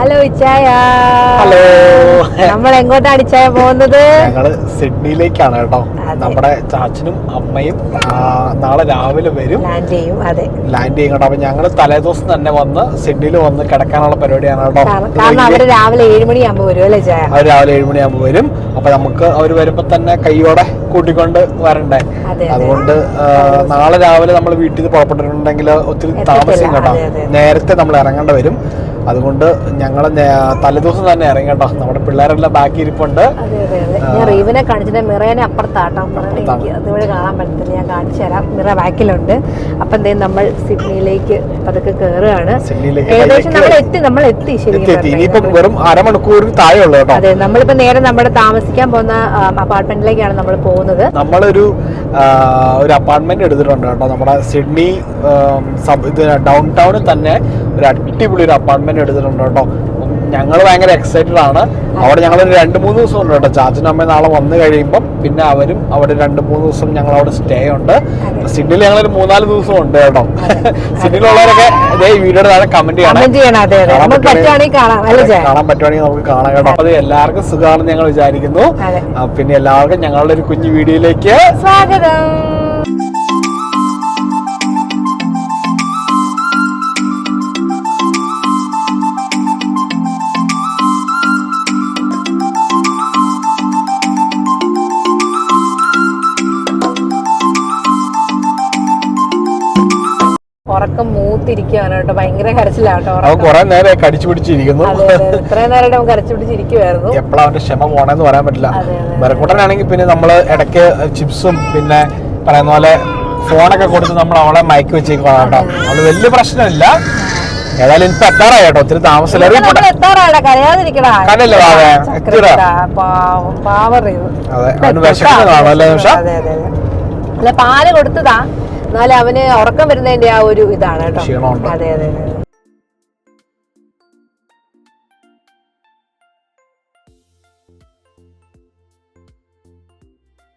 Hello ഇച്ചായ hello നമ്മൾ എങ്ങോട്ടാണ് ഇച്ചായ പോകുന്നത്? ഞങ്ങൾ സിഡ്നിയിലേക്കാണ് കേട്ടോ. നമ്മുടെ ചാച്ചനും അമ്മയും നാളെ രാവിലെ വരും. ലാൻഡ് ചെയ്യും അതെ. ലാൻഡ് ചെയ്യും കേട്ടോ. അപ്പൊ ഞങ്ങൾ തലേദിവസം തന്നെ വന്ന് സിഡ്നിയിൽ വന്ന് കിടക്കാനുള്ള പരിപാടിയാണ് കേട്ടോ. കാരണം അവർ രാവിലെ ഏഴ് മണിയാകുമ്പോ വരും അല്ലേ ചായ അവർ രാവിലെ ഏഴ് മണിയാകുമ്പോ വരും. അപ്പൊ നമുക്ക് അവർ വരുമ്പോ തന്നെ കൈയോടെ കൂട്ടിക്കൊണ്ട് വരണ്ടേ. അതെ. അതുകൊണ്ട് നാളെ രാവിലെ നമ്മൾ വീട്ടിൽ നിന്ന് പുറപ്പെട്ടിട്ടുണ്ടെങ്കിൽ ഒത്തിരി. താമസിക്കും കേട്ടോ. നേരത്തെ നമ്മൾ ഇറങ്ങേണ്ട വരും. അതുകൊണ്ട് ഞങ്ങൾ തലേദിവസം തന്നെ ഇറങ്ങട്ടോ നമ്മുടെ പിള്ളേരെല്ലാം ബാക്കി ഇരിപ്പുണ്ട്. ഞാൻ റീവിനെ കാണിച്ചിട്ട് മിറേനെ അപ്പുറത്താട്ടോ. എനിക്ക് അതുവഴി കാണാൻ പറ്റത്തില്ല. ഞാൻ കാണിച്ചു തരാം. മിറ ബാക്കിലുണ്ട്. അപ്പൊ എന്തേലും നമ്മൾ സിഡ്നിയിലേക്ക് പതുക്കെ കയറുകയാണ് ഏകദേശം നമ്മൾ എത്തി നമ്മൾ എത്തി ശരിക്കും വെറും അരമണിക്കൂർ താഴെ ഉള്ളൂ കേട്ടോ. അതെ നമ്മളിപ്പോ നേരെ നമ്മുടെ താമസിക്കാൻ പോകുന്ന അപ്പാർട്ട്മെന്റിലേക്കാണ് നമ്മൾ പോകുന്നത്. നമ്മളൊരു ഒരു അപ്പാർട്ട്മെന്റ് എടുത്തിട്ടുണ്ട് കേട്ടോ. നമ്മുടെ സിഡ്നി ഇത് ഡൗൺ ടൗണിൽ തന്നെ ഒരു അടിപൊളി ഒരു അപ്പാർട്ട്മെന്റ് എടുത്തിട്ടുണ്ട് കേട്ടോ. ഞങ്ങൾ ഭയങ്കര എക്സൈറ്റഡ് ആണ്. അവിടെ ഞങ്ങൾ ഒരു രണ്ട് മൂന്ന് ദിവസം ഉണ്ട് കേട്ടോ. ചാച്ചനും അമ്മ നാളെ വന്നു കഴിയുമ്പം പിന്നെ അവരും അവിടെ രണ്ട് മൂന്ന് ദിവസം ഞങ്ങൾ അവിടെ സ്റ്റേ ഉണ്ട്. സിഡ്നിയിൽ ഞങ്ങൾ ഒരു മൂന്നാൽ ദിവസം ഉണ്ട് കേട്ടോ. സിഡ്നിയിലുള്ളവരൊക്കെ ഇതേ വീഡിയോയുടെ താഴെ കമന്റ് ചെയ്യണം. കാണാൻ പറ്റുവാണെങ്കിൽ നമുക്ക് കാണാം കേട്ടോ. അത് എല്ലാവർക്കും സുഖമാണെന്ന് ഞങ്ങൾ വിചാരിക്കുന്നു. പിന്നെ എല്ലാവർക്കും ഞങ്ങളുടെ ഒരു കുഞ്ഞു വീഡിയോയിലേക്ക് സ്വാഗതം. ഉറക്കം മൂത്തിരിക്കുകയാണ് കേട്ടോ. ഭയങ്കര കരച്ചിലാണ് കേട്ടോ കുറെ നേരം കടിച്ചു പിടിച്ചിരിക്കുന്നു. അതെ അതെ ഇത്രയും നേരം അവൻ കരച്ചു പിടിച്ചിരിക്കുവായിരുന്നു. എപ്പോഴാ അവന്റെ ക്ഷമ പോണെന്ന് പറയാൻ പറ്റില്ല. മെറക്കൂട്ടനാണെങ്കിൽ പിന്നെ നമ്മൾ ഇടയ്ക്ക് ചിപ്സും പിന്നെ പറയുന്ന പോലെ ഫോണൊക്കെ കൊടുത്ത് നമ്മൾ അവളെ മയക്കി വെച്ചേക്കുവാണ് കേട്ടോ. അവൾ വലിയ പ്രശ്നമില്ല. ഏതായാലും ഇപ്പൊ എത്താറായി കേട്ടോ. ഒത്തിരി പാവം അതെ അവന് വിശക്കുന്നതാണോ അല്ലേ നിമിഷ? പാൽ കൊടുത്തതാ. എന്നാലും അവന് ഉറക്കം വരുന്നതിന്റെ ആ ഒരു ഇതാണ് കേട്ടോ. അതെ അതെ അതെ.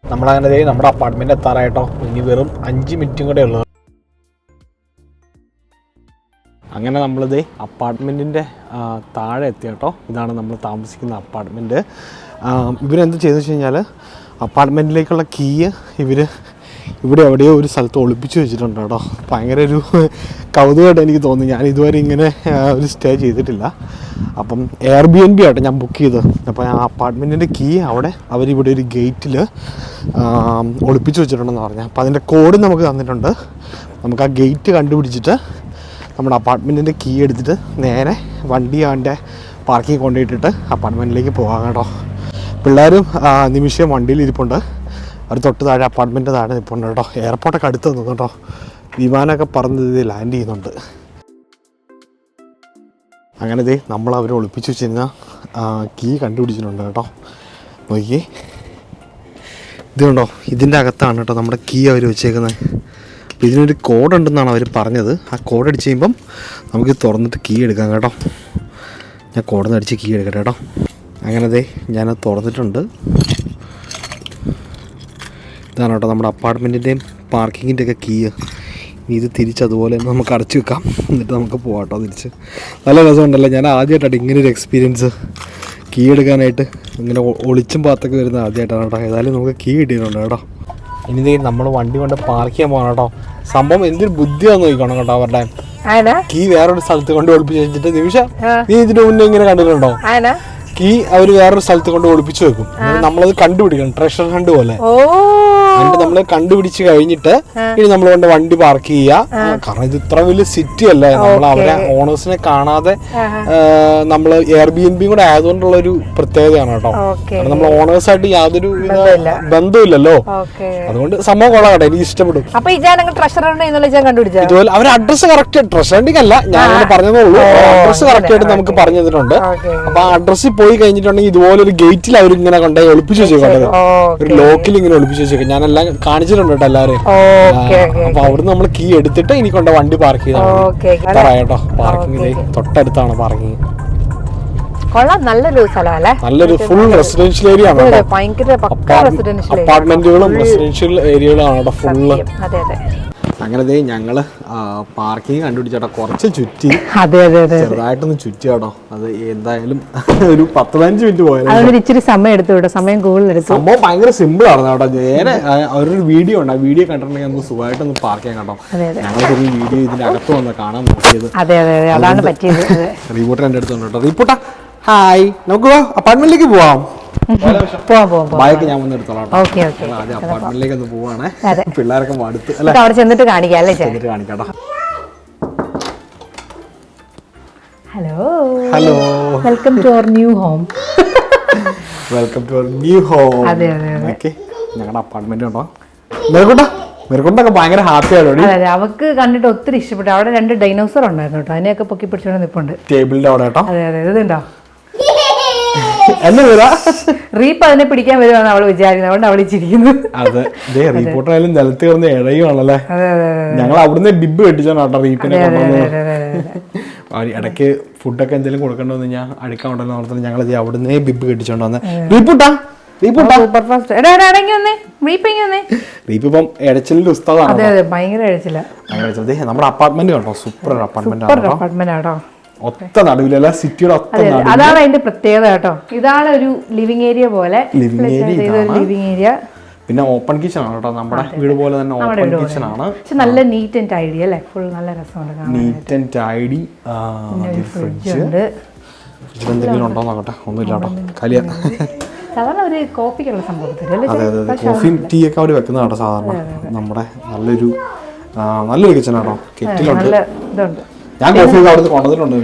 നമ്മളങ്ങനെ നമ്മുടെ അപ്പാർട്ട്മെന്റ് എത്താറായിട്ടോ ഇനി വെറും അഞ്ച് മിനിറ്റും കൂടെ ഉള്ളു. അങ്ങനെ നമ്മളിത് അപ്പാർട്ട്മെന്റിന്റെ താഴെ എത്തി കേട്ടോ. ഇതാണ് നമ്മൾ താമസിക്കുന്ന അപ്പാർട്ട്മെന്റ് ഇവരെന്ത് ചെയ്തെന്ന് വെച്ച് കഴിഞ്ഞാൽ അപ്പാർട്ട്മെന്റിലേക്കുള്ള കീ ഇവർ ഇവിടെ എവിടെയോ ഒരു സ്ഥലത്ത് ഒളിപ്പിച്ച് വെച്ചിട്ടുണ്ട് കേട്ടോ. ഭയങ്കര ഒരു കൗതുകമായിട്ട് എനിക്ക് തോന്നി. ഞാൻ ഇതുവരെ ഇങ്ങനെ ഒരു സ്റ്റേ ചെയ്തിട്ടില്ല. അപ്പം എയർ ബി എൻ ബി ആട്ടോ ഞാൻ ബുക്ക് ചെയ്തത്. അപ്പോൾ ആ അപ്പാർട്ട്മെന്റിന്റെ കീ അവിടെ അവരിവിടെ ഒരു ഗേറ്റിൽ ഒളിപ്പിച്ച് വെച്ചിട്ടുണ്ടെന്ന് പറഞ്ഞു. അപ്പോൾ അതിന്റെ കോഡ് നമുക്ക് തന്നിട്ടുണ്ട്. നമുക്ക് ആ ഗേറ്റ് കണ്ടുപിടിച്ചിട്ട് നമ്മുടെ അപ്പാർട്ട്മെന്റിന്റെ കീ എടുത്തിട്ട് നേരെ വണ്ടി അവന്റെ പാർക്കിംഗ് കൊണ്ടുപോയിട്ടിട്ട് അപ്പാർട്ട്മെന്റിലേക്ക് പോകാം കേട്ടോ. പിള്ളേരും നിമിഷം വണ്ടിയിൽ ഇരിപ്പുണ്ട്. അവർ തൊട്ട് താഴെ അപ്പാർട്ട്മെന്റ് താഴെ നിൽപ്പുണ്ട് കേട്ടോ. എയർപോർട്ടൊക്കെ അടുത്ത് നിന്നു കേട്ടോ. വിമാനമൊക്കെ പറഞ്ഞ രീതിയിൽ ലാൻഡ് ചെയ്യുന്നുണ്ട്. അങ്ങനെ ദേ നമ്മൾ അവർ ഒളിപ്പിച്ചു വെച്ചിരുന്ന കീ കണ്ടുപിടിച്ചിട്ടുണ്ട് കേട്ടോ. നോക്കിയേ. ഇതുണ്ടോ ഇതിന്റെ അകത്താണ് കേട്ടോ നമ്മുടെ കീ അവർ വെച്ചേക്കുന്നത് അപ്പോൾ ഇതിനൊരു കോഡ് ഉണ്ടെന്നാണ് അവർ പറഞ്ഞത്. ആ കോഡ് അടിച്ച് കഴിയുമ്പം നമുക്ക് തുറന്നിട്ട് കീ എടുക്കാം കേട്ടോ. ഞാൻ കോഡ് നിന്ന് അടിച്ച് കീ എടുക്കട്ടെ കേട്ടോ. അങ്ങനെ ദേ ഞാനത് തുറന്നിട്ടുണ്ട്. ഇതാണ് കേട്ടോ നമ്മുടെ അപ്പാർട്ട്മെന്റിന്റെയും പാർക്കിങ്ങിന്റെ ഒക്കെ കീ ഇത് തിരിച്ച് അതുപോലെ തന്നെ നമുക്ക് അടച്ചു വെക്കാം. എന്നിട്ട് നമുക്ക് പോകാം കേട്ടോ തിരിച്ച്. നല്ല രസമുണ്ടല്ലോ. ഞാൻ ആദ്യമായിട്ടാണ് ഇങ്ങനെ ഒരു എക്സ്പീരിയൻസ് കീ എടുക്കാനായിട്ട്. ഇങ്ങനെ ഒളിച്ചും പാത്തൊക്കെ വരുന്നത് ആദ്യമായിട്ടാണ് കേട്ടോ. ഏതായാലും നമുക്ക് കീ കിട്ടിയിട്ടുണ്ട് കേട്ടോ. ഇനി നമ്മൾ വണ്ടി കൊണ്ട് പാർക്ക് ചെയ്യാൻ പോകണം കേട്ടോ. സംഭവം എന്തൊരു ബുദ്ധിയാന്ന് നോക്കണം കേട്ടോ അവരുടെ. കീ വേറൊരു സ്ഥലത്ത് കൊണ്ട് ഒളിപ്പിച്ച് വെച്ചിട്ട്. നിമിഷ നീ ഇതിന്റെ മുന്നേ ഇങ്ങനെ കണ്ടിട്ടുണ്ടോ? കീ അവർ വേറൊരു സ്ഥലത്ത് കൊണ്ട് ഒളിപ്പിച്ചു വെക്കും. നമ്മളത് കണ്ടുപിടിക്കണം. ട്രഷർ ഹണ്ട് പോലെ. എന്നിട്ട് നമ്മൾ കണ്ടുപിടിച്ച് കഴിഞ്ഞിട്ട് ഇനി നമ്മൾ കൊണ്ട് വണ്ടി പാർക്ക് ചെയ്യുക കാരണം ഇത് ഇത്ര വലിയ സിറ്റി അല്ലേ? നമ്മൾ അവരെ ഓണേഴ്സിനെ കാണാതെ നമ്മൾ എയർ ബി എൻ ബി കൂടെ ആയതുകൊണ്ടുള്ള ഒരു പ്രത്യേകതയാണ് കേട്ടോ. കാരണം നമ്മൾ ഓണേഴ്സ് ആയിട്ട് യാതൊരു ബന്ധമില്ലല്ലോ. അതുകൊണ്ട് സംഭവം കൊള്ളാം കേട്ടോ. എനിക്ക് ഇഷ്ടപ്പെടും. ഇതുപോലെ അവർ അഡ്രസ് കറക്റ്റ് ട്രഷറിംഗ് അല്ല ഞാൻ പറഞ്ഞതേ ഉള്ളൂ അഡ്രസ് കറക്റ്റ് ആയിട്ട് നമുക്ക് പറഞ്ഞു തന്നിട്ടുണ്ട്. അപ്പൊ ആ അഡ്രസ്സിൽ പോയി കഴിഞ്ഞിട്ടുണ്ടെങ്കിൽ ഇതുപോലെ ഒരു ഗേറ്റിൽ അവർ ഇങ്ങനെ കൊണ്ടുപോയി ഒളിപ്പിച്ചു വെച്ചേക്കുന്നത് ഒരു ലോക്കിൽ ഇങ്ങനെ ഒളിപ്പിച്ചു വെച്ചേക്കും. ഞാൻ എല്ലാം കാണിച്ചിട്ടുണ്ട് കേട്ടോ ഓക്കെ അപ്പൊ അവിടുന്ന് നമ്മൾ കീ എടുത്തിട്ട് ഇനി കൊണ്ട വണ്ടി പാർക്ക് ചെയ്താൽ പറയാട്ടോ പാർക്കിംഗ് തൊട്ടടുത്താണ് പാർക്കിംഗ് കൊള്ളാം നല്ലൊരു നല്ലൊരു ഫുൾ റെസിഡൻഷ്യൽ ഏരിയ ആണ് ഭയങ്കര അപ്പാർട്ട്മെന്റുകളും റെസിഡൻഷ്യൽ ഏരിയകളാണ് ആണ് ഫുള്ള് അതെ അതെ. അങ്ങനെ ദേ ഞങ്ങൾ പാർക്കിംഗ് കണ്ടുപിടിച്ചോട്ടോ. കുറച്ച് ചുറ്റി. അതെ അതെ അതെ ചെറുതായിട്ടൊന്ന് ചുറ്റി കേട്ടോ അത് എന്തായാലും ഒരു പത്ത് പതിനഞ്ച് മിനിറ്റ് പോയാലും ഇച്ചിരി സമയം എടുത്തു കേട്ടോ സമയം കൂടുതൽ സംഭവം ഭയങ്കര സിമ്പിൾ ആണ് കേട്ടോ. നേരെ അവരൊരു ഒരു വീഡിയോ ഉണ്ട്. ആ വീഡിയോ കണ്ടിട്ടുണ്ടെങ്കിൽ നമുക്ക് സുഖമായിട്ടൊന്ന് പാർക്ക് ചെയ്യാൻ കേട്ടോ ഞങ്ങൾ ചെറിയ വീഡിയോ ഇതിന്റെ അകത്ത് വന്ന് കാണാൻ നോക്കിയത്. അതെ അതെ അതെ. അതാണ് പറ്റിയത്. അതെ റീപോർട്ടർ എന്റെ അടുത്തുണ്ട് കേട്ടോ റീപോർട്ടാ ഹായ് നമുക്ക് അപ്പാർട്ട്മെന്റിലേക്ക് പോവാം. ബാഗ് ഞാൻ വന്ന് എടുത്തോളാം ആദ്യം അപ്പാർട്ട്മെന്റിലേക്ക് ഒന്ന് പോവാണേ. പിള്ളേരൊക്കെ മടുത്ത് അല്ലെ? അവിടെ ചെന്നിട്ട് കാണിക്കാം അല്ലേ ചെന്നിട്ട് കാണിക്കാട്ടോ hello. Hello. Welcome to our new home welcome to new home അതെ അതെ ഓക്കെ. ഞങ്ങളുടെ അപ്പാർട്ട്മെന്റ് ഉണ്ടോ? മെറുകുണ്ട മെറുകുണ്ടൊക്കെ ഭയങ്കര ഹാപ്പി ആണ് അതെ അവക്ക് കണ്ടിട്ട് ഒത്തിരി ഇഷ്ടപ്പെട്ടു. അവിടെ രണ്ട് ഡൈനോസർ ഉണ്ടായിരുന്നു കേട്ടോ. അതിനെയൊക്കെ പൊക്കി പിടിച്ചോണ്ട് നിപ്പുണ്ട്. ടേബിളിന്റെ അവിടെ കേട്ടോ. അതെ അതെ. ഇതുണ്ടോ? റീപ്പ് അതിനെ പിടിക്കാൻ വരുവാണ് അവൾ വിചാരിക്കുന്നത് അതുകൊണ്ട് അവൾ ചിരിക്കുന്നു അതെ. ദേ റിപ്പോർട്ടറായാലും നിലത്ത് കിടന്ന് ഇഴയുവാണല്ലേ? ഞങ്ങൾ അവിടുന്ന് ബിബ് കെട്ടിച്ചാണ് കേട്ടോ റീപ്പിനെ ഇടയ്ക്ക് ഫുഡൊക്കെ എന്തെങ്കിലും കൊടുക്കണമെന്ന് ഞാൻ അടിക്കാണ്ടല്ലോ നടത്തുന്നത് ഞങ്ങൾ അവിടുന്ന് ബിബ് കെട്ടിച്ചോണ്ട് വന്ന്. റീപ്പൂട്ടാ നമ്മുടെ അപ്പാർട്ട്മെന്റ് കണ്ടോ? സൂപ്പർ അപ്പാർട്ട്മെന്റ് ആണ്? കേട്ടോ ഒത്ത നടുവിലല്ല സിറ്റിയുടെ ഒത്ത അതാണ് അതിന്റെ പ്രത്യേകത കേട്ടോ. ഇതാണ് ഒരു ലിവിംഗ് ഏരിയ പോലെ. ലിവിംഗ് ഏരിയ പിന്നെ ഓപ്പൺ കിച്ചൺ ആണ് കേട്ടോ. നമ്മുടെ വീട് പോലെ തന്നെ ഓപ്പൺ കിച്ചൺ ആണ്. നല്ല നീറ്റ് ആൻഡ് ടൈഡി അല്ലേ? ഫുൾ നല്ല രസമുണ്ട് നീറ്റ് ആൻഡ് ടൈഡി ഫ്രിഡ്ജ് ഉണ്ട്. എന്തെങ്കിലും ഉണ്ടോ നോക്കട്ടെ. ഒന്നുമില്ല കേട്ടോ. കലിയ സാധാരണ ഒരു കോഫിക്കുള്ള സംഭവം തരും അല്ലേ അതെ അതെ അതെ. കോഫിയും ടീ ഒക്കെ അവർ വെക്കുന്ന കേട്ടോ സാധാരണ. നമ്മുടെ നല്ലൊരു നല്ലൊരു കിച്ചൺ ആണോ കെറ്റിലുണ്ട് നല്ല ഇതുണ്ട്. ഞാൻ കോഫി അവിടുന്ന്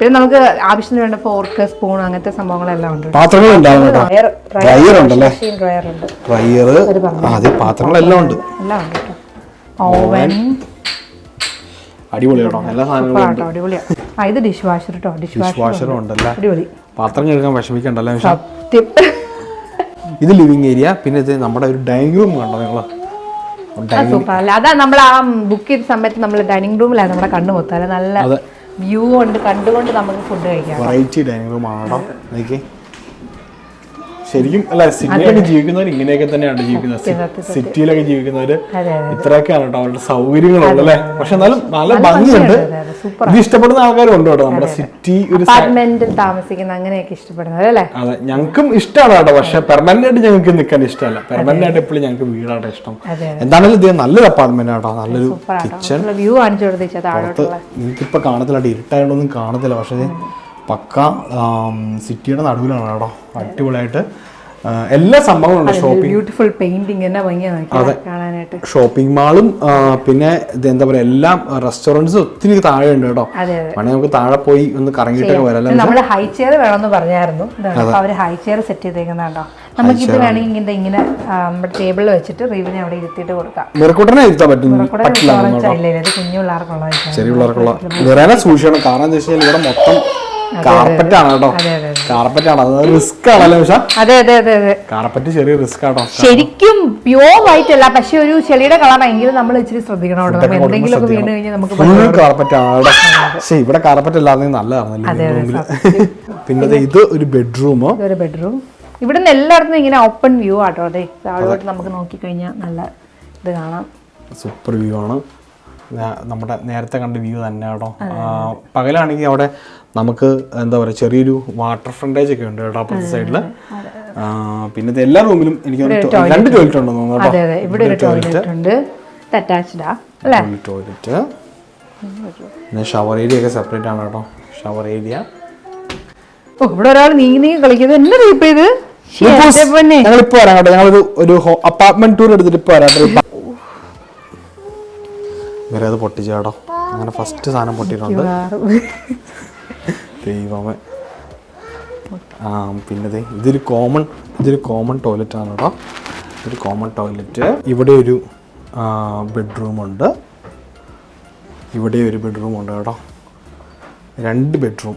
പിന്നെ നമുക്ക് ആവശ്യത്തിന് വേണ്ട ഫോർക്ക് സ്പൂൺ അങ്ങനത്തെ സംഭവങ്ങളെല്ലാം ഉണ്ട്. പാത്രങ്ങൾ ഉണ്ടാവും കേട്ടോ. ഡ്രയർ ഡ്രയർ ഉണ്ടല്ലേ? ഡ്രയർ ഉണ്ട്. ഡ്രയർ അതെ പാത്രങ്ങളെല്ലാം ഉണ്ട്. ഓവൻ എല്ലാ സാധനങ്ങളും ആ ഇത് ഡിഷ് വാഷർ കേട്ടോ ഡിഷ് വാഷർ വാഷറും ഉണ്ടല്ലേ? അടിപൊളി. പാത്രം കഴുകാൻ വിഷമിക്കണ്ടല്ലേ സത്യം. ഇത് ലിവിങ് ഏരിയ പിന്നെ ഇത് നമ്മുടെ ഒരു ഡൈനിങ് റൂം കണ്ടോ നിങ്ങൾ? സൂപ്പർ അല്ല? അതാ നമ്മൾ ആ ബുക്ക് ചെയ്ത സമയത്ത് നമ്മൾ ഡൈനിങ് റൂമിലാണ് നമ്മുടെ കണ്ണു മൊത്തം. നല്ല വ്യൂ ഉണ്ട് കണ്ടുകൊണ്ട് നമുക്ക് ഫുഡ് കഴിക്കാം. വെറൈറ്റി ഡൈനിങ് റൂം ആണ് ശരിക്കും അല്ല സിറ്റിയിലൊക്കെ ജീവിക്കുന്നവർ ഇങ്ങനെയൊക്കെ തന്നെയാണ് ജീവിക്കുന്നത്. സിറ്റിയിലൊക്കെ ജീവിക്കുന്നവര് ഇത്രയൊക്കെയാണ് കേട്ടോ അവരുടെ സൗകര്യങ്ങളുള്ളത് അല്ലെ? പക്ഷെ എന്നാലും നല്ല ഭംഗിയുണ്ട്. ഇത് ഇഷ്ടപ്പെടുന്ന ആൾക്കാരും ഉണ്ട് കേട്ടോ നമ്മുടെ സിറ്റി ഒരു താമസിക്കുന്ന അങ്ങനെയൊക്കെ ഇഷ്ടപ്പെടുന്നത് അല്ലേ? അതെ ഞങ്ങൾക്കും ഇഷ്ടമാണ് കേട്ടോ. പക്ഷെ പെർമനന്റ് ആയിട്ട് ഞങ്ങൾക്ക് നിൽക്കാൻ ഇഷ്ടമല്ല. പെർമനന്റ് ആയിട്ട് എപ്പോഴും ഞങ്ങൾക്ക് വീടാണ് ഇഷ്ടം. എന്താണെങ്കിലും ഇത് നല്ലൊരു അപ്പാർട്ട്മെന്റ് ആട്ടോ നല്ലൊരു കിച്ചൺ വ്യൂ കാണിച്ചു കൊടുത്തു നിങ്ങൾക്കിപ്പോൾ കാണത്തില്ല ഇരുട്ടായതുകൊണ്ടൊന്നും കാണത്തില്ല. പക്ഷേ പക്ക സിറ്റിയുടെ നടുവിലാണ് കേട്ടോ. അടിപൊളിയായിട്ട്. എല്ലാ സംഭവങ്ങളും ഷോപ്പിംഗ് ബ്യൂട്ടിഫുൾ പെയിന്റിംഗ് കാണാനായിട്ട്. ഷോപ്പിംഗ് മാളും പിന്നെ എന്താ പറയാ എല്ലാം റെസ്റ്റോറന്റ്സ് ഒത്തിരി താഴെ ഉണ്ട് കേട്ടോ. അതെ അതെ. നമുക്ക് താഴെ പോയി ഒന്ന് കറങ്ങിയിട്ടൊക്കെ വരാം നമ്മൾ ഹൈ ചെയർ വേണമെന്ന് പറഞ്ഞായിരുന്നു. അവർ ഹൈ ചെയർ സെറ്റ് ചെയ്തേക്കുന്നുണ്ടോ നമുക്ക് ഇത് വേണമെങ്കിൽ ഇങ്ങനെ ടേബിളിൽ വെച്ചിട്ട് റീവിനെ അവിടെ ഇരുത്തിയിട്ട് കൊടുക്കാം. മിറക്കൂട്ടനെ ഇരുത്താൻ പറ്റും. പറ്റില്ല കുഞ്ഞു പിള്ളേർക്കുള്ളതായിരിക്കും ചെറിയ പിള്ളേർക്കുള്ള. വേറെ സൂക്ഷിക്കണം. കാരണം എന്താ വെച്ചാൽ ഇവിടെ മൊത്തം കാർപ്പറ്റ് ആണ് കേട്ടോ. കാർപ്പറ്റ് ആണ് അത്. റിസ്ക് ആണല്ലേ പക്ഷേ. അതെ അതെ അതെ അതെ. കാർപ്പറ്റ് ചെറിയ റിസ്ക് ആട്ടോ. ശരിക്കും പ്യോർ വൈറ്റ് അല്ല പക്ഷെ ഒരു ചെളിയുടെ കളർ എങ്കിലും നമ്മൾ ഇച്ചിരി ശ്രദ്ധിക്കണം കേട്ടോ. നമ്മൾ എന്തെങ്കിലും ഒക്കെ വീണ് കഴിഞ്ഞാൽ നമുക്ക് കാർപ്പറ്റ് ആണ് അവിടെ ഇവിടെ കാർപ്പറ്റ് അല്ലാതെ നല്ലതാണ് റൂമിൽ പിന്നെ ഇത് ഒരു ബെഡ്റൂം ബെഡ്റൂം ബെഡ്റൂം നിന്ന് എല്ലായിടത്തും ഇങ്ങനെ ഓപ്പൺ വ്യൂ ആട്ടോ. അതെ താഴോട്ട് നമുക്ക് നോക്കിക്കഴിഞ്ഞാൽ നല്ല ഇത് കാണാം. സൂപ്പർ വ്യൂ ആണ്. നമ്മുടെ നേരത്തെ കണ്ട വ്യൂ തന്നെ കേട്ടോ. പകലാണെങ്കിൽ അവിടെ നമുക്ക് എന്താ പറയുക ചെറിയൊരു വാട്ടർ ഫ്രണ്ടേജ് ഒക്കെ ഉണ്ട് കേട്ടോ അപ്പുറത്തെ സൈഡിൽ പിന്നെ എല്ലാ റൂമിലും എനിക്ക് രണ്ട് ടോയ്ലറ്റ് ഉണ്ടെന്ന് തോന്നുന്നു ഇവിടെ ഒരു ടോയ്ലറ്റ് ഉണ്ട്. അറ്റാച്ച്ഡാ അല്ലേ? ടോയ്ലറ്റ് പിന്നെ ഷവർ ഏരിയ ഒക്കെ സെപ്പറേറ്റ് ആണ് കേട്ടോ. ഷവർ ഏരിയ ഓ ഇവിടെ ഒരാൾ നീങ്ങി നീങ്ങി കളിക്കുന്നത് എന്നെ റീപ്പ് ചെയ്ത് ഇപ്പൊ വരാം കേട്ടോ. ഞങ്ങളൊരു ഒരു അപ്പാർട്ട്മെന്റ് ടൂർ എടുത്തിട്ട് ഇപ്പൊ വരാം. ഇവരെ അത് പൊട്ടിച്ചു കേട്ടോ അങ്ങനെ ഫസ്റ്റ് സാധനം പൊട്ടിയിട്ടുണ്ട്. ദൈവമേ. ആ പിന്നെ ഇതൊരു കോമൺ ഇതൊരു കോമൺ ടോയ്ലറ്റ് ആണ് കേട്ടോ ഇതൊരു കോമൺ ടോയ്ലറ്റ് ഇവിടെ ഒരു ബെഡ്റൂമുണ്ട് ഇവിടെ ഒരു ബെഡ്റൂം ഉണ്ട് കേട്ടോ. രണ്ട് ബെഡ്റൂം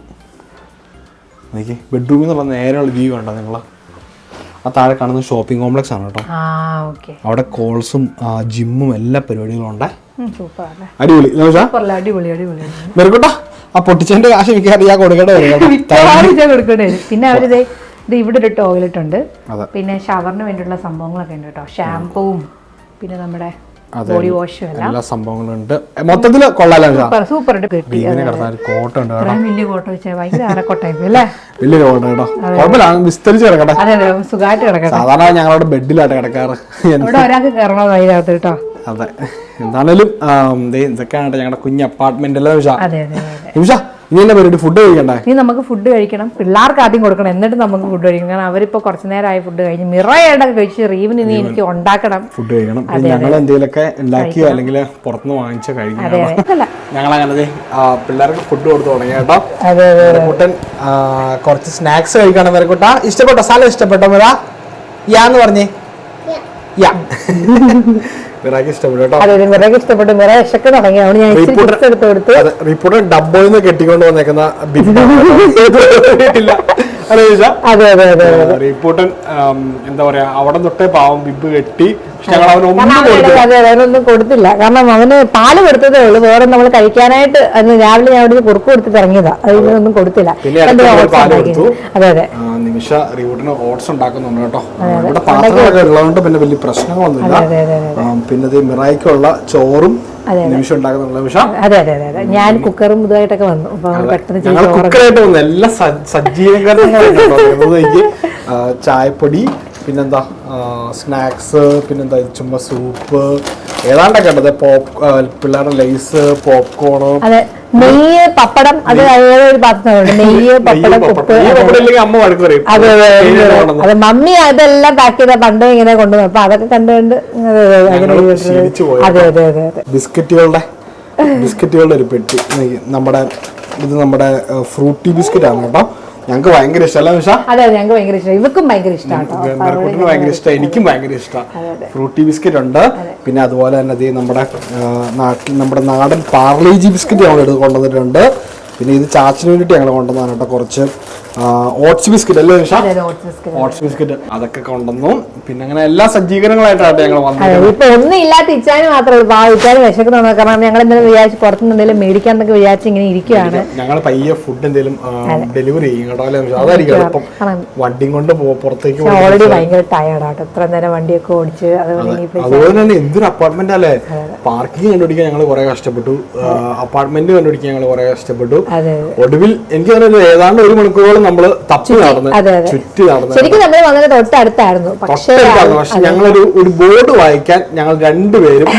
നോക്കി ബെഡ്റൂമിൽ നിന്ന് പറഞ്ഞാൽ നേരെയുള്ള വ്യൂ കണ്ടോ നിങ്ങൾ ആ താഴെ കാണുന്ന ഷോപ്പിംഗ് കോംപ്ലക്സ് ആണ് കേട്ടോ. അവിടെ കോൾസും ജിമ്മും എല്ലാ പരിപാടികളും ഉണ്ട്. അടിപൊളി. മെറുക്കോട്ടാ. ആ പൊട്ടിച്ചതിന്റെ കാശ് എനിക്ക് അറിയാ കൊടുക്കേണ്ട വരും വരും. പിന്നെ അവരിത് ഇത് ഇവിടെ ഒരു ടോയ്ലറ്റ് ഉണ്ട് പിന്നെ ഷവറിന് വേണ്ടിയുള്ള സംഭവങ്ങളൊക്കെ ഉണ്ട് കേട്ടോ. ഷാംപൂവും പിന്നെ നമ്മുടെ ബോഡി വാഷും എല്ലാം. സംഭവങ്ങളും ഉണ്ട് മൊത്തത്തിൽ സൂപ്പർ സൂപ്പർ കിട്ടി. ഉണ്ട് വലിയ കോട്ട വെച്ചാൽ ഭയങ്കര ആനക്കോട്ടായി അല്ലേ? വലിയൊരു കോട്ട കേട്ടോ. കുഴപ്പമില്ല അങ്ങ് വിസ്തരിച്ച് കിടക്കട്ടെ. അതെ അതെ സുഖമായിട്ട് കിടക്കട്ടെ. സാധാരണ ഞങ്ങളുടെ ബെഡിലായിട്ട് കിടക്കാറ്. ഇവിടെ ഒരാൾക്ക് കയറണോ അതിനകത്ത് കേട്ടോ? അതെ. എന്താണേലും ഇതൊക്കെയാണ് ഞങ്ങളുടെ കുഞ്ഞ് അപ്പാർട്ട്മെന്റ് അല്ലേ നിമിഷ നിമിഷ ഇനി എന്നാ പരിപാടി? ഫുഡ് കഴിക്കണ്ടേ? ഇനി നമുക്ക് ഫുഡ് കഴിക്കണം. പിള്ളേർക്ക് ആദ്യം കൊടുക്കണം. എന്നിട്ട് നമുക്ക് ഫുഡ് കഴിക്കണം. കാരണം അവരിപ്പോ കുറച്ച് നേരമായി ഫുഡ് കഴിഞ്ഞ്. മിറയുടെ കഴിച്ച് റീവിന് ഇനി എനിക്ക് ഉണ്ടാക്കണം. ഫുഡ് കഴിക്കണം. ഞങ്ങൾ എന്തെങ്കിലുമൊക്കെ ഉണ്ടാക്കിയോ അല്ലെങ്കിൽ പുറത്തുനിന്ന് വാങ്ങിച്ചോ അല്ല ഞങ്ങൾ അങ്ങനെ പിള്ളേർക്ക് ഫുഡ് കൊടുത്തു തുടങ്ങി കേട്ടോ. അതെ കുറച്ച് സ്നാക്സ് കഴിക്കണം മെരക്കുട്ട ഇഷ്ടപ്പെട്ടോ? സ്ഥലം ഇഷ്ടപ്പെട്ടോ മിറ? യാ പറഞ്ഞേ. മിറാക്ക് ഇഷ്ടപ്പെട്ടു കേട്ടോ. അതെ അതെ മിറക്ക് ഇഷ്ടപ്പെട്ടു. മിറ വിശക്ക് തുടങ്ങി. അവിടെ ഞാൻ ഇച്ചിരി ചിപ്സ് എടുത്ത് കൊടുത്ത്. അതെ റിപ്പോർട്ടർ ഡബ്ബോയിൽ നിന്ന് കെട്ടിക്കൊണ്ട് വന്നേക്കുന്ന ബിഗ് ഇല്ല അതെ അതെ അതെ അതെ. റിപ്പോർട്ടൻ എന്താ പറയാ അവിടെ തൊട്ടേ പാവം ബിബ് കെട്ടി ഞങ്ങൾ അവന് ഒന്നും കൊടുത്തില്ല. അതെ കൊടുത്തില്ല. കാരണം അവന് പാൽ കൊടുത്തതേ ഉള്ളൂ. വേറെ നമ്മൾ കഴിക്കാനായിട്ട് അന്ന് രാവിലെ ഞാൻ അവിടുന്ന് കുറുക്ക് കൊടുത്തിട്ട് ഇറങ്ങിയതാ. അതിനൊന്നും കൊടുത്തില്ല. പിന്നെ ഇടയ്ക്ക് oats പാൽ. കൊടുത്തു. അതെ അതെ. ആ, നിമിഷ റിവൂട്ടിന് ഓട്സ് ഉണ്ടാക്കുന്നുണ്ട് കേട്ടോ. ഇവിടെ പാത്രമൊക്കെ ഉള്ളതുകൊണ്ട് പിന്നെ വലിയ പ്രശ്നങ്ങളൊന്നുമില്ല അതെ അതെ അതെ ആ, പിന്നെ ഇത് മിറായിക്കുള്ള ചോറും നിമിഷം ഉണ്ടാക്കുന്നുള്ള നിമിഷ. അതെ അതെ അതെ അതെ ഞാൻ കുക്കറും ഇതായിട്ടൊക്കെ വന്നു. അപ്പൊ അവന് പെട്ടെന്ന് ഞങ്ങൾ ചോറ് കുക്കറായിട്ട് വന്നു. എല്ലാ സജ്ജീകരണങ്ങളും ചായപ്പൊടി പിന്നെന്താ സ്നാക്സ് പിന്നെന്താ ചുമ്മാ സൂപ്പ് ഏതാണ്ടൊക്കെ ഉണ്ടത് പോപ് പിള്ളേരുടെ ലൈസ് പോപ്കോണ്. അതെ നെയ്യ് പപ്പടം അത് ഒരു പാത്രമുണ്ട് നെയ്യ് പപ്പടം ഉപ്പ്. അതെ അതെ മമ്മി അതെല്ലാം പാക്ക് ചെയ്ത പണ്ട് ഇങ്ങനെ കൊണ്ടുവന്നു. അപ്പൊ അതൊക്കെ കണ്ടുകൊണ്ട്. അതെ അതെ അതെ അതെ ബിസ്ക്കറ്റുകളുടെ ബിസ്ക്കറ്റുകളുടെ ഒരു പെട്ടി. നമ്മുടെ ഇത് നമ്മുടെ ഫ്രൂട്ടി ബിസ്ക്കറ്റ് ആണ് കേട്ടോ. ഞങ്ങൾക്ക് ഭയങ്കര ഇഷ്ടമല്ല അതെ ഞങ്ങൾക്ക് ഭയങ്കര ഇഷ്ടം. ഇവർക്കും ഭയങ്കര ഇഷ്ടമാണ് ഭയങ്കര ഇഷ്ടം. എനിക്കും ഭയങ്കര ഇഷ്ടമാണ് ഫ്രൂട്ടി ബിസ്ക്കറ്റ് ഉണ്ട്. പിന്നെ അതുപോലെ തന്നെ നമ്മുടെ നാട്ടിൽ നമ്മുടെ നാടൻ പാർലേജി ബിസ്ക്കറ്റ് ഞങ്ങൾ എടുത്ത് കൊണ്ടുവന്നിട്ടുണ്ട്. പിന്നെ ഇത് ചാച്ചിന് വേണ്ടിയിട്ട് ഞങ്ങൾ കൊണ്ടുവന്നതാണ് കേട്ടോ കുറച്ച് ഓട്സ് ബിസ്ക്കറ്റ് അല്ലേ. Oats biscuit. അതൊക്കെ കൊണ്ടുവന്നു. പിന്നെ അങ്ങനെ എല്ലാ സജ്ജീകരണങ്ങളായിട്ടാണ് ഞങ്ങൾ വന്നത്. ഇപ്പൊ ഒന്നും ഇല്ലാത്ത ഇച്ചാന് മാത്രമേ ഉള്ളൂ. ആ ഇച്ചാന് വിശക്കുന്ന കാരണം ഞങ്ങൾ എന്തെങ്കിലും വിചാരിച്ച് പുറത്തുനിന്ന് എന്തെങ്കിലും മേടിക്കാന്നൊക്കെ വിചാരിച്ച് ഇങ്ങനെ ഇരിക്കുകയാണ് ഞങ്ങൾ പയ്യെ ഫുഡ് എന്തെങ്കിലും ഡെലിവറി ചെയ്യും കേട്ടോ അല്ലേ? അതായിരിക്കും എളുപ്പം. വണ്ടിയും കൊണ്ട് പുറത്തേക്ക് ഓൾറെഡി ഭയങ്കര ടയർഡാട്ടോ ഇത്ര നേരം വണ്ടിയൊക്കെ ഓടിച്ച് അതുപോലെ തന്നെ എന്തൊരു അപ്പാർട്ട്മെന്റ് അല്ലേ? പാർക്കിംഗ് കണ്ടുപിടിക്കാൻ ഞങ്ങൾ കുറെ കഷ്ടപ്പെട്ടു. അപ്പാർട്ട്മെന്റ് കണ്ടുപിടിക്കാൻ ഞങ്ങൾ കുറെ കഷ്ടപ്പെട്ടു. ഒടുവിൽ എനിക്ക് തോന്നുന്നു ഏതാണ്ട് ഒരു മണിക്കൂറോളം നമ്മൾ തപ്പി നടന്ന്. ചുറ്റി നടന്ന് ശരിക്കും നമ്മൾ വന്നത് തൊട്ടടുത്തായിരുന്നു. പക്ഷേ ഞങ്ങളൊരു ഒരു ബോർഡ് വായിക്കാൻ ഞങ്ങൾ രണ്ടുപേരും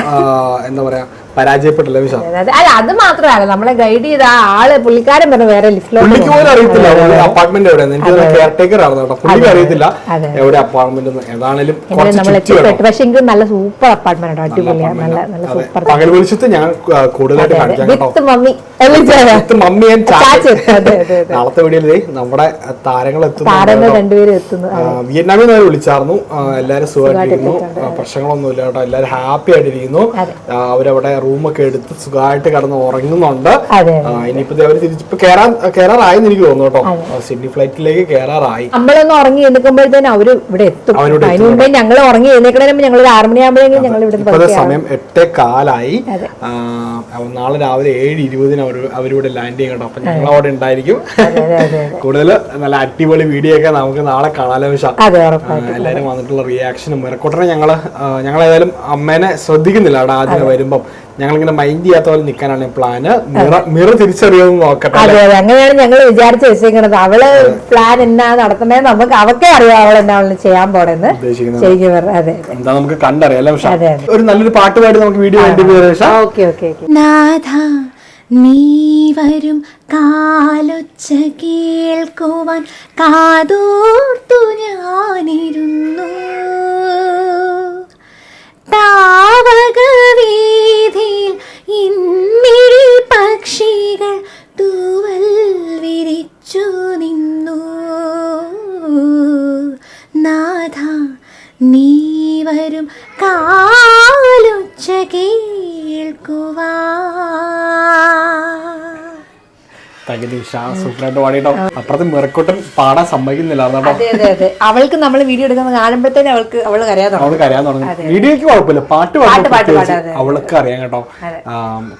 എന്താ പറയാ പരാജയപ്പെട്ടില്ല വിശ അതെ, അല്ല അത് മാത്രമല്ല നമ്മളെ ഗൈഡ് ചെയ്ത ആ ആൾ പുള്ളിക്കാരൻ പറഞ്ഞു വേറെ ലിഫ്റ്റിലോട്ട് പുള്ളിക്ക് പോലും അറിയത്തില്ല. അപ്പാർട്ട്മെന്റ് എവിടെയാണ്? എനിക്ക് കെയർ ടേക്കർ ആണ് കേട്ടോ. പുള്ളിക്ക് അറിയത്തില്ല. അതെ. എവിടെ അപ്പാർട്ട്മെന്റ് ഏതാണേലും എങ്കിലും കുറച്ച് നമ്മൾ ചുറ്റി എത്തിപ്പെട്ടു പക്ഷെ എനിക്ക് നല്ല സൂപ്പർ അപ്പാർട്ട്മെന്റ് അടിപൊളിയാണ് നല്ല നല്ല അതെ. സൂപ്പർ പകൽ വെളിച്ചത്ത് ഞാൻ ആ, കൂടുതലായിട്ട് കാണിക്കാം കേട്ടോ. വിത്ത് മമ്മി. മമ്മി ആൻഡ് ചാച്ചൻ. ചാച്ചൻ. അതെ, അതെ, അതെ. നാളത്തെ വീഡിയോയിലേ നമ്മുടെ താരങ്ങൾ എത്തുന്നു താരങ്ങൾ രണ്ടുപേരും എത്തുന്നു. വിയറ്റ്നാമിൽ നിന്ന് വിളിച്ചായിരുന്നു. എല്ലാവരും സുഖമായിട്ടിരിക്കുന്നു. പ്രശ്നങ്ങളൊന്നും പ്രശ്നങ്ങളൊന്നുമില്ല കേട്ടോ. എല്ലാവരും ഹാപ്പി ആയിട്ടിരിക്കുന്നു. അതെ. ആ, അവരവിടെ റൂമൊക്കെ എടുത്ത് സുഖമായിട്ട് കിടന്ന് ഉറങ്ങുന്നുണ്ട്. ഇനിയിപ്പോ അവർ തിരിച്ചിപ്പോ കേറാൻ കേറാറായെന്ന് എനിക്ക് തോന്നുന്നു കേട്ടോ. സിഡ്നി ഫ്ലൈറ്റിലേക്ക് കേറാറായി. നമ്മളൊന്ന് ഉറങ്ങി എഴുന്നേക്കുമ്പോഴത്തേനും അവർ ഇവിടെ എത്തും. മുമ്പേ ഞങ്ങൾ ഉറങ്ങി ഞങ്ങൾ ഒരു ആറ് മണിയാകുമ്പോഴേക്കും ഞങ്ങൾ ഇവിടെ സമയം എട്ടേ കാലായി. നാളെ രാവിലെ ഏഴ് ഇരുപതിന് അവർ അവരിവിടെ ലാൻഡ് ചെയ്യും കേട്ടോ. അപ്പൊ ഞങ്ങൾ അവിടെ ഉണ്ടായിരിക്കും. കൂടുതൽ നല്ല അടിപൊളി വീഡിയോ ഒക്കെ നമുക്ക് നാളെ കാണാലോ എല്ലാവരും വന്നിട്ടുള്ള റിയാക്ഷനും മിറക്കോട്ടനെ ഞങ്ങൾ ഞങ്ങൾ ഏതായാലും അമ്മേനെ ശ്രദ്ധിക്കുന്നില്ല അവിടെ ആദ്യം വരുമ്പം. ഞങ്ങളിങ്ങനെ മൈൻഡ് ചെയ്യാത്ത പോലെ നിൽക്കാനാണ് പ്ലാന് മിറ മിറ തിരിച്ചറിയുമെന്ന് നോക്കട്ടെ അതെ അതെ. അങ്ങനെയാണ് ഞങ്ങൾ വിചാരിച്ചു വെച്ചിരിക്കുന്നത് അവൾ പ്ലാൻ എന്നാ നടത്തണേ നമുക്ക് അവക്കെ അറിയാം അവൾ എന്നാ ചെയ്യാൻ പോണെന്ന്. ശരിക്കും അതെ എന്താ നമുക്ക് കണ്ടറിയാം അല്ലേ പക്ഷെ. ഒരു നല്ലൊരു പാട്ട് പാടി നമുക്ക് വീഡിയോ ഓക്കെ ഓക്കെ ഓക്കെ. നാഥ നീ വരും കാലൊച്ച കേൾക്കുവാൻ. കാതോർത്തു ഞാനിരുന്നു. താവകവീതിയിൽ ഇന്നിഴി പക്ഷികൾ തൂവൽ വിരിച്ചു നിന്നു. നാഥ നീ വരും കാലുച്ച കേൾക്കുവാ തകതി നിഷ സൂപ്പറായിട്ട് പാടിട്ടോ അപ്പുറത്ത് മെറക്കോട്ടൻ പാടാൻ സമ്മതിക്കുന്നില്ല അതെ അതെ അതെ അവൾക്ക് നമ്മൾ വീഡിയോ എടുക്കുന്ന കാണുമ്പോഴത്തേനും അവൾക്ക് അവൾ കരയാൻ അവൾ കരയാൻ തുടങ്ങി. വീഡിയോക്ക് കുഴപ്പമില്ല പാട്ട് പാടുമ്പോൾ അവൾക്ക് അറിയാം കേട്ടോ.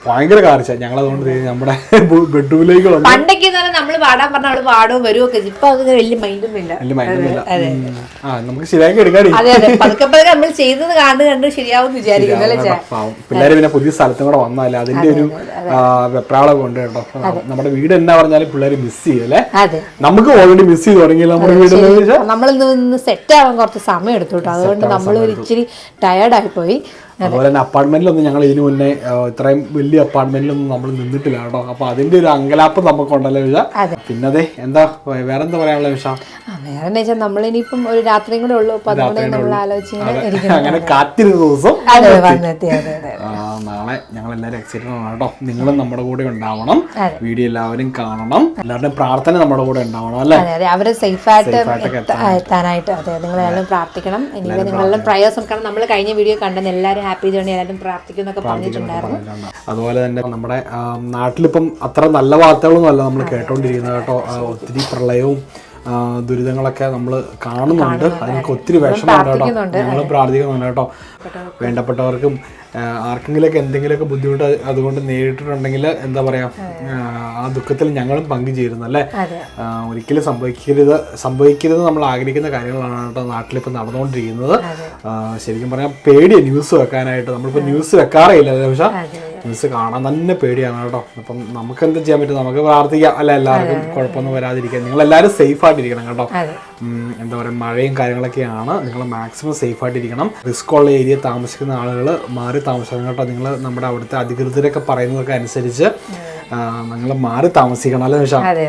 ഭയങ്കര കാർച്ച ഞങ്ങൾ അതുകൊണ്ട് നമ്മുടെ ബെഡ്റൂമിലേക്ക് വന്നു പണ്ടൊക്കെ നമ്മൾ പാടാൻ പറഞ്ഞ അവൾ പാടും വരുമൊക്കെ ഇപ്പൊ അത് വലിയ മൈൻഡും ഇല്ല. വലിയ ഉം. ആ നമുക്ക് ശരിയാക്കി എടുക്കാടി. അതെ അതെ. പതുക്കെ പതുക്കെ നമ്മൾ ചെയ്തത് കണ്ട് കണ്ട് ശരിയാവും വിചാരിക്കുന്നു അല്ലേ? പിള്ളേര് പിന്നെ പുതിയ സ്ഥലത്തും കൂടെ വന്നാലേ അതിന്റെ ഒരു വെപ്രാളം വെപ്രാളമൊക്കെ ഉണ്ട് കേട്ടോ. നമ്മുടെ വീട് എന്നാ പറഞ്ഞാലും പിള്ളേര് മിസ് ചെയ്യും അല്ലേ? അതെ. നമുക്ക് ഓൾറെഡി മിസ് ചെയ്ത് തുടങ്ങി നമ്മുടെ ഇന്ന് സെറ്റ് ആവാൻ കുറച്ച് സമയം എടുത്തു കേട്ടോ. അതുകൊണ്ട് നമ്മൾ ഒരു ഇച്ചിരി ടയർഡായി പോയി. അതുപോലെ തന്നെ അപ്പാർട്ട്മെന്റിലൊന്നും ഞങ്ങൾ ഇതിനു മുന്നേ ഇത്രയും വലിയ അപ്പാർട്ട്മെന്റിലൊന്നും നമ്മൾ നിന്നിട്ടില്ല കേട്ടോ. അപ്പൊ അതിന്റെ ഒരു അങ്കലാപ്പ് നമുക്കുണ്ടല്ലോ വിഷ. അതെ. പിന്നെ അതെ എന്താ വേറെന്താ പറയാനുള്ള വിഷ? വേറെ നമ്മൾ ഇനിയിപ്പം ഒരു രാത്രിയും കൂടെ ഉള്ളൂ. അപ്പൊ അതുകൊണ്ട് നമ്മൾ ആലോചിച്ചിങ്ങനെ അങ്ങനെ കാത്തിരുന്ന ദിവസം നാളെ ഞങ്ങൾ എല്ലാവരും എക്സൈറ്റഡ് ആണ് കേട്ടോ. നിങ്ങളും നമ്മുടെ കൂടെ ഉണ്ടാവണം. വീഡിയോ എല്ലാവരും കാണണം. എല്ലാവരുടെയും പ്രാർത്ഥന നമ്മുടെ കൂടെ ഉണ്ടാവണം അല്ലേ? അവർ സേഫായിട്ട് ആയിട്ട് എത്താനായിട്ട് അതെ നിങ്ങളെല്ലാം പ്രാർത്ഥിക്കണം. ഇനിയിപ്പോൾ നിങ്ങളെല്ലാം പ്രയേഴ്സ് കാരണം നമ്മൾ കഴിഞ്ഞ വീഡിയോ കണ്ടെന്ന് എല്ലാവരും ഹാപ്പി ജേണി എല്ലാവരും പ്രാർത്ഥിക്കും എന്നൊക്കെ പറഞ്ഞിട്ടുണ്ടായിരുന്നു. അതുപോലെ തന്നെ നമ്മുടെ നാട്ടിലിപ്പം അത്ര നല്ല വാർത്തകളൊന്നും അല്ല നമ്മൾ കേട്ടോണ്ടിരിക്കുന്നത് കേട്ടോ. ഒത്തിരി പ്രളയവും ദുരിതങ്ങളൊക്കെ നമ്മൾ കാണുന്നുണ്ട്. അതിനൊക്കെ ഒത്തിരി വിഷമമുണ്ട് കേട്ടോ. ഞങ്ങൾ പ്രാർത്ഥിക്കുന്നുണ്ട് കേട്ടോ. വേണ്ടപ്പെട്ടവർക്കും ആർക്കെങ്കിലുമൊക്കെ എന്തെങ്കിലുമൊക്കെ ബുദ്ധിമുട്ട് അതുകൊണ്ട് നേരിട്ടിട്ടുണ്ടെങ്കിൽ എന്താ പറയുക ആ, ദുഃഖത്തിൽ ഞങ്ങളും പങ്കുചേരുന്നു അല്ലേ? ഒരിക്കലും സംഭവിക്കരുത് സംഭവിക്കരുത് നമ്മൾ ആഗ്രഹിക്കുന്ന കാര്യങ്ങളാണ് കേട്ടോ നാട്ടിലിപ്പോൾ നടന്നുകൊണ്ടിരിക്കുന്നത്. ശരിക്കും പറഞ്ഞാൽ പേടിയാണ് ന്യൂസ് വെക്കാനായിട്ട്. നമ്മളിപ്പോൾ ന്യൂസ് വെക്കാറേ ഇല്ല പക്ഷേ ന്യൂസ് കാണാൻ തന്നെ പേടിയാണ് കേട്ടോ. അപ്പം നമുക്ക് എന്ത് ചെയ്യാൻ പറ്റും? നമുക്ക് പ്രാർത്ഥിക്കാം. അല്ല എല്ലാവർക്കും കുഴപ്പമൊന്നും വരാതിരിക്കാൻ. നിങ്ങൾ എല്ലാവരും സേഫ് ആയിട്ടിരിക്കണം കേട്ടോ എന്താ പറയുക മഴയും കാര്യങ്ങളൊക്കെയാണ്. നിങ്ങൾ മാക്സിമം സേഫ് ആയിട്ടിരിക്കണം റിസ്ക് ഉള്ള ഏരിയ താമസിക്കുന്ന ആളുകൾ മാറി താമസിക്കണം കേട്ടോ. നിങ്ങൾ നമ്മുടെ അവിടുത്തെ അധികൃതരൊക്കെ പറയുന്നതൊക്കെ അനുസരിച്ച് നിങ്ങൾ മാറി താമസിക്കണം അല്ലേ അതെ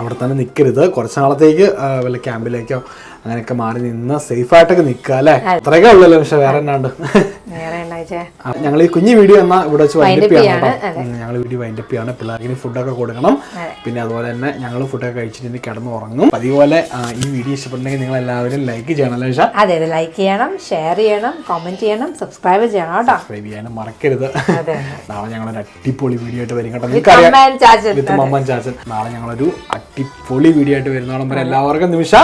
അവിടെ തന്നെ നിൽക്കരുത് കുറച്ച് നാളത്തേക്ക് വല്ല ക്യാമ്പിലേക്കോ അങ്ങനെയൊക്കെ മാറി നിന്ന് സേഫ് ആയിട്ടൊക്കെ നിൽക്കുക അല്ലേ അത്രയൊക്കെ ഉള്ളല്ലോ പക്ഷെ വേറെ എന്നാണ്ട്. ഞങ്ങൾ ഈ കുഞ്ഞു വീഡിയോ എന്നാ ഇവിടെ വെച്ച് വൈൻഡപ്പ് ചെയ്യണം ഞങ്ങൾ വീഡിയോ വൈൻഡപ്പ് ചെയ്യാണ് പിള്ളേർക്ക് ഫുഡൊക്കെ കൊടുക്കണം. പിന്നെ അതുപോലെ തന്നെ ഞങ്ങൾ ഫുഡൊക്കെ കഴിച്ചിട്ട് ഇനി കിടന്ന് ഉറങ്ങും അതുപോലെ ഈ വീഡിയോ ഇഷ്ടപ്പെട്ടുണ്ടെങ്കിൽ നിങ്ങൾ എല്ലാവരും ലൈക്ക് ചെയ്യണം അല്ലേ അതെ അതെ. ലൈക്ക് ചെയ്യണം ഷെയർ ചെയ്യണം കമന്റ് ചെയ്യണം സബ്സ്ക്രൈബ് ചെയ്യണം കേട്ടോ. സബ്സ്ക്രൈബ് ചെയ്യാനും മറക്കരുത്. നാളെ ഞങ്ങളൊരു അടിപൊളി വീഡിയോ ആയിട്ട് വരും കേട്ടോ. വിത്ത് മമ്മൻ ചാച്ചൻ. നാളെ ഞങ്ങളൊരു അടിപൊളി വീഡിയോ ആയിട്ട് വരുന്നോളം വരെ എല്ലാവർക്കും നിമിഷ